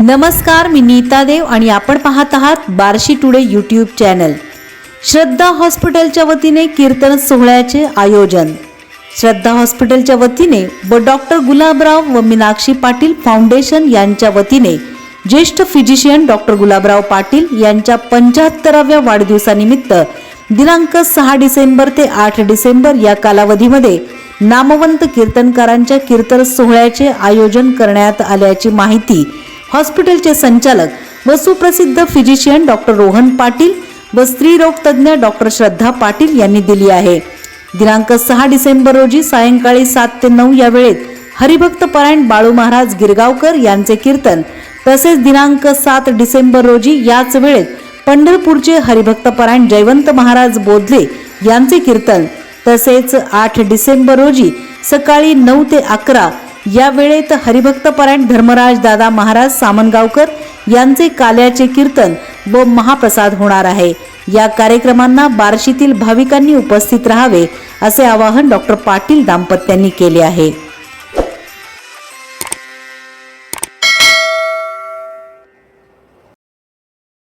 नमस्कार मी नीता देव आणि आपण पाहत आहात Barshi today YouTube channel. Shraddha हॉस्पिटलच्या वतीने कीर्तन सोहळ्याचे आयोजन. श्रद्धा हॉस्पिटलच्या वतीने व डॉक्टर गुलाबराव व मीनाक्षी पाटील फाउंडेशन यांच्या वतीने ज्येष्ठ फिजिशियन डॉक्टर गुलाबराव पाटील यांच्या पंच्याहत्तराव्या वाढदिवसानिमित्त दिनांक सहा डिसेंबर ते आठ डिसेंबर या कालावधीमध्ये नामवंत कीर्तनकारांच्या कीर्तन सोहळ्याचे आयोजन करण्यात आल्याची माहिती हॉस्पिटलचे संचालक व सुप्रसिद्ध फिजिशियन डॉक्टर रोहन पाटील व स्त्रीरोग तज्ज्ञ डॉक्टर श्रद्धा पाटील यांनी दिली आहे. दिनांक सहा डिसेंबर रोजी सायंकाळी सात ते नऊ या वेळेत हरिभक्त परायण बाळू महाराज गिरगावकर यांचे कीर्तन तसेच दिनांक सात डिसेंबर रोजी याच वेळेत पंढरपूरचे हरिभक्त परायण जयवंत महाराज बोधले यांचे कीर्तन तसेच आठ डिसेंबर रोजी सकाळी नऊ ते अकरा या वेळेत हरिभक्तपरायण धर्मराज दादा महाराज सामनगावकर यांचे काल्याचे कीर्तन व महाप्रसाद होणार आहे. या कार्यक्रमांना बार्शीतील भाविकांनी उपस्थित राहावे असे आवाहन डॉक्टर पाटील दाम्पत्यांनी केले आहे.